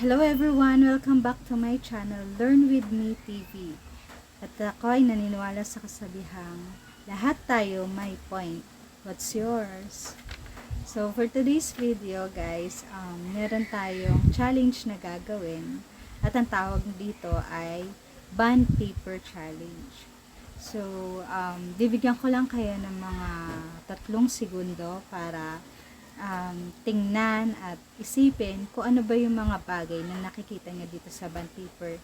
Hello everyone! Welcome back to my channel, Learn With Me TV. At ako ay naniniwala sa kasabihang, lahat tayo may point. What's yours? So for today's video guys, um, meron tayong challenge na gagawin. At ang tawag dito ay Bond Paper Challenge. So, um, bibigyan ko lang kayo ng mga tatlong segundo para um, tingnan at isipin kung ano ba yung mga bagay na nakikita nyo dito sa bond paper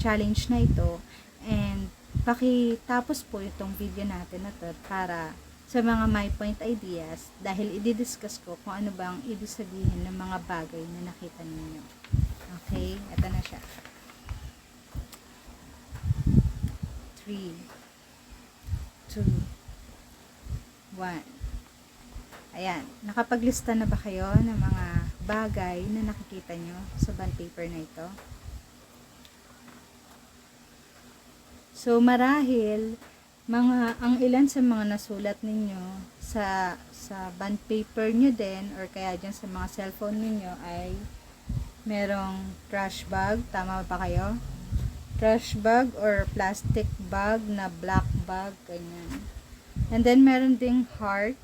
challenge na ito and pakitapos po itong video natin na to para sa mga my point ideas dahil i-discuss ko kung ano bang ibig sabihin ng mga bagay na nakita ninyo. Okay? Ito na siya. 3 2 1 Ayan, nakapaglista na ba kayo ng mga bagay na nakikita nyo sa bond paper na ito? So, marahil, mga, ang ilan sa mga nasulat ninyo sa, sa bond paper nyo din, or kaya dyan sa mga cellphone ninyo ay merong trash bag. Tama ba kayo? Trash bag or plastic bag na black bag, ganyan. And then, meron ding heart,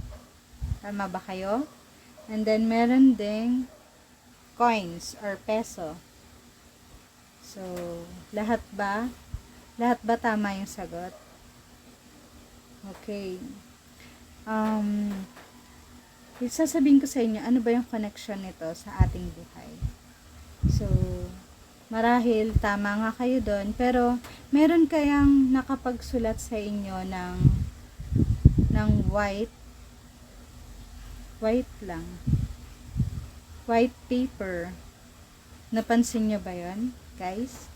Tama ba kayo? And then, meron ding coins or peso. So, lahat ba? Lahat ba tama yung sagot? Okay. Um, sasabihin ko sa inyo, ano ba yung connection nito sa ating buhay? So, marahil tama nga kayo doon, pero meron kayang nakapagsulat sa inyo ng ng white white lang. White paper. Napansin nyo ba yon guys?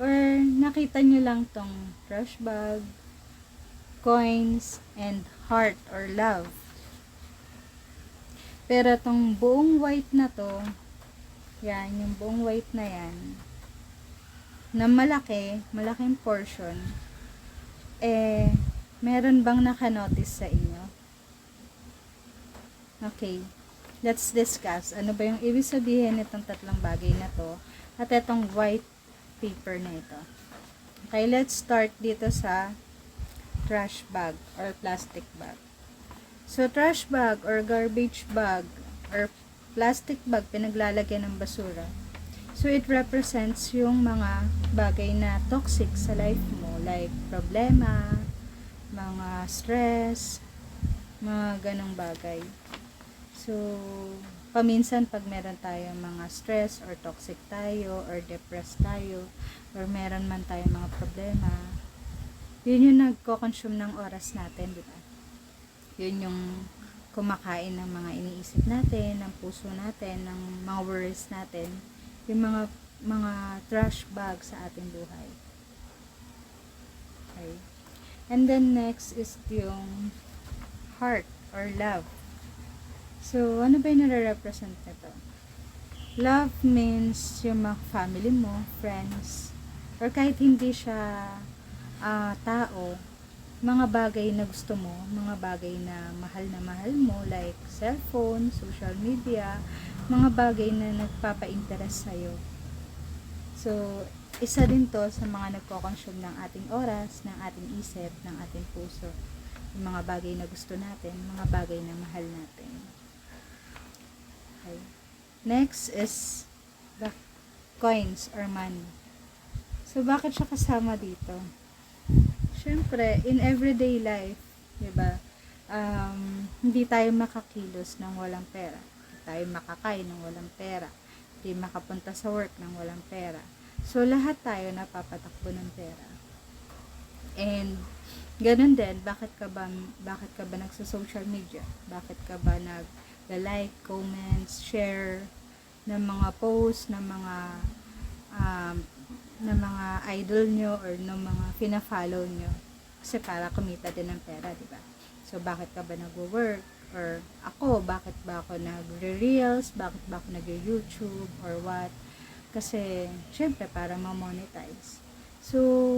Or nakita nyo lang tong trash bag, coins, and heart or love. Pero tong buong white na to, yan, yung buong white na yan, na malaki, malaking portion, eh, meron bang nakanotice sa inyo? Okay. Let's discuss. Ano ba yung ibig sabihin nitong tatlong bagay na to at itong white paper na ito. Okay, let's start dito sa trash bag or plastic bag. So, trash bag or garbage bag or plastic bag pinaglalagyan ng basura. So, it represents yung mga bagay na toxic sa life mo like problema, mga stress, mga ganong bagay. So, paminsan pag meron tayong mga stress or toxic tayo or depressed tayo or meron man tayong mga problema, yun yung nagko-consume ng oras natin, di ba? Yun yung kumakain ng mga iniisip natin, ng puso natin, ng mga worries natin, yung mga mga trash bag sa ating buhay. Okay. And then next is yung heart or love. So, ano ba yung nare-represent nito? Love means yung mga family mo, friends, or kahit hindi siya uh, tao, mga bagay na gusto mo, mga bagay na mahal na mahal mo, like cellphone, social media, mga bagay na nagpapa-interest sa'yo. So, isa din to sa mga nagko-consume ng ating oras, ng ating isip, ng ating puso. Yung mga bagay na gusto natin, mga bagay na mahal natin. Okay. Next is the coins or money. So, bakit siya kasama dito? Siyempre, in everyday life, di ba, um, hindi tayo makakilos ng walang pera. Hindi tayo makakain ng walang pera. Hindi makapunta sa work ng walang pera. So, lahat tayo napapatakbo ng pera. And, ganun din, bakit ka ba, bakit ka ba nagsa-social media? Bakit ka ba nag, like, comments, share ng mga posts, ng mga um, ng mga idol nyo or ng mga fina-follow nyo. Kasi para kumita din ng pera, di ba? So, bakit ka ba nag-work? Or ako, bakit ba ako nag-reels? Bakit ba ako nag-YouTube? Or what? Kasi, syempre, para ma-monetize. So,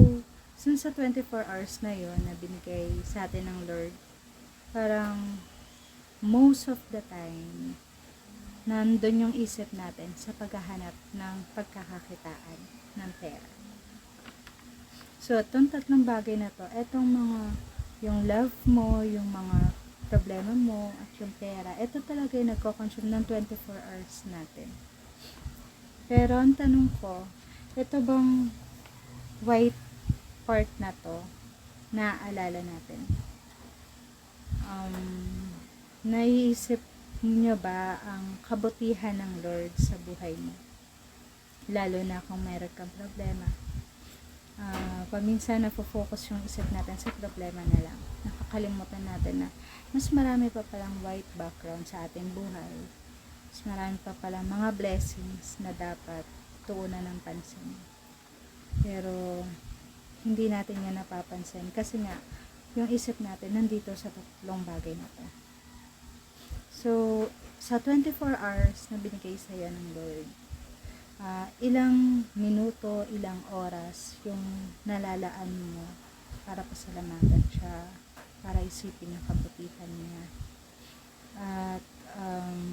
since sa 24 hours na yon na binigay sa atin ng Lord, parang most of the time, nandun yung isip natin sa paghahanap ng pagkakakitaan ng pera. So, itong tatlong bagay na to, etong mga, yung love mo, yung mga problema mo, at yung pera, ito talaga yung nagko-consume ng 24 hours natin. Pero ang tanong ko, ito bang white part na to, naaalala natin? Um, naiisip niyo ba ang kabutihan ng Lord sa buhay mo? Lalo na kung meron kang problema. Ah, paminsan nafo-focus yung isip natin sa problema na lang. Nakakalimutan natin na mas marami pa palang white background sa ating buhay. Mas marami pa palang mga blessings na dapat tuunan ng pansin. Pero hindi natin yan napapansin kasi nga yung isip natin nandito sa tatlong bagay na to. So, sa 24 hours na binigay sa iyo ng Lord, ah, ilang minuto, ilang oras yung nalalaan mo para pasalamatan siya, para isipin yung kabutihan niya. At, um,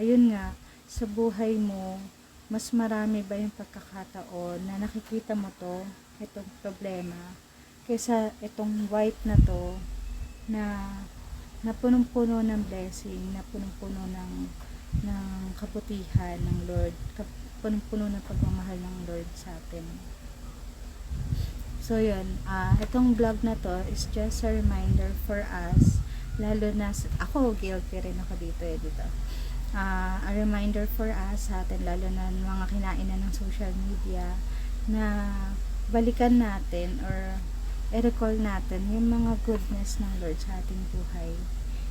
ayun nga, sa buhay mo, mas marami ba yung pagkakataon na nakikita mo to, itong problema, kaysa itong white na to, na na punong-puno ng blessing, na punong-puno ng ng kabutihan ng Lord, kap- punong-puno ng pagmamahal ng Lord sa atin. So yun, ah itong vlog na to is just a reminder for us, lalo na, ako guilty rin ako dito eh, dito. Ah, a reminder for us sa atin, lalo na mga kinainan ng social media, na balikan natin or i-recall natin yung mga goodness ng Lord sa ating buhay.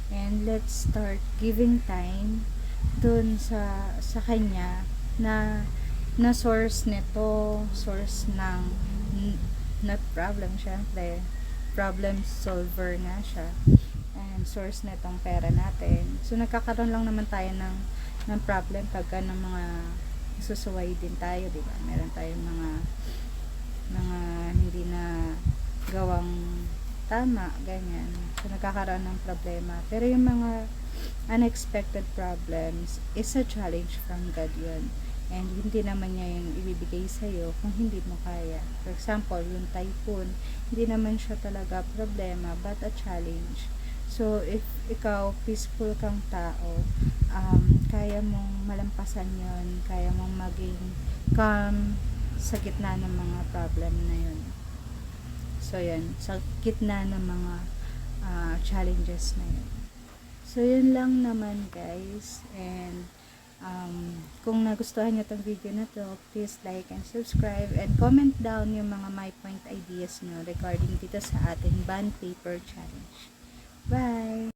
And let's start giving time dun sa sa kanya na na source nito, source ng not problem syempre, problem solver nga siya and source nitong pera natin. So nagkakaroon lang naman tayo ng ng problem pagka ng mga susuway din tayo, di ba? Meron tayong mga mga hindi na gawang tama, ganyan. So, nagkakaroon ng problema. Pero yung mga unexpected problems is a challenge from God yun. And hindi naman niya yung ibibigay sa'yo kung hindi mo kaya. For example, yung typhoon, hindi naman siya talaga problema, but a challenge. So, if ikaw, peaceful kang tao, um, kaya mong malampasan yon kaya mong maging calm sa gitna ng mga problem na yun. So, yan. Sa gitna ng mga ah, challenges na yun. So, yun lang naman, guys. And, um, kung nagustuhan nyo tong video na to, please like and subscribe and comment down yung mga my point ideas nyo regarding dito sa ating bond paper challenge. Bye!